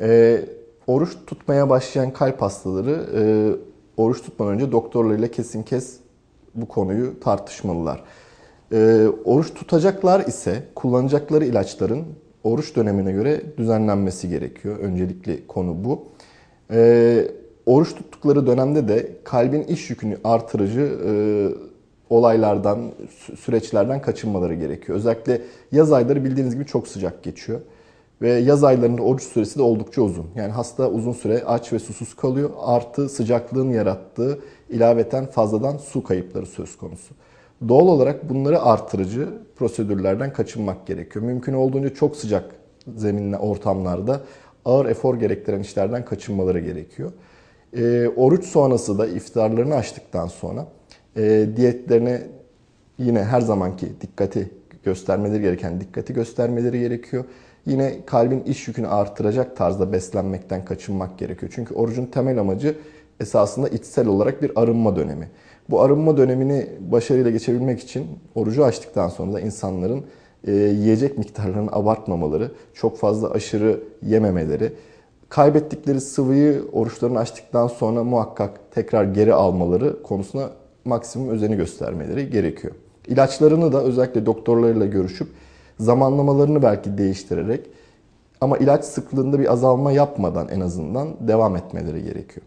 Ee, oruç tutmaya başlayan kalp hastaları e, oruç tutmadan önce doktorlarıyla kesin kes bu konuyu tartışmalılar. Ee, oruç tutacaklar ise kullanacakları ilaçların oruç dönemine göre düzenlenmesi gerekiyor. Öncelikli konu bu. Ee, oruç tuttukları dönemde de kalbin iş yükünü artırıcı e, olaylardan, sü- süreçlerden kaçınmaları gerekiyor. Özellikle yaz ayları bildiğiniz gibi çok sıcak geçiyor. Ve yaz aylarında oruç süresi de oldukça uzun. Yani hasta uzun süre aç ve susuz kalıyor. Artı sıcaklığın yarattığı ilaveten fazladan su kayıpları söz konusu. Doğal olarak bunları artırıcı prosedürlerden kaçınmak gerekiyor. Mümkün olduğunca çok sıcak zeminli ortamlarda ağır efor gerektiren işlerden kaçınmaları gerekiyor. E, oruç sonrası da iftarlarını açtıktan sonra e, diyetlerine yine her zamanki dikkati göstermeleri gereken dikkati göstermeleri gerekiyor. Yine kalbin iş yükünü artıracak tarzda beslenmekten kaçınmak gerekiyor. Çünkü orucun temel amacı esasında içsel olarak bir arınma dönemi. Bu arınma dönemini başarıyla geçebilmek için orucu açtıktan sonra da insanların e, yiyecek miktarlarını abartmamaları, çok fazla aşırı yememeleri, kaybettikleri sıvıyı oruçlarını açtıktan sonra muhakkak tekrar geri almaları konusuna maksimum özeni göstermeleri gerekiyor. İlaçlarını da özellikle doktorlarıyla görüşüp zamanlamalarını belki değiştirerek ama ilaç sıklığında bir azalma yapmadan en azından devam etmeleri gerekiyor.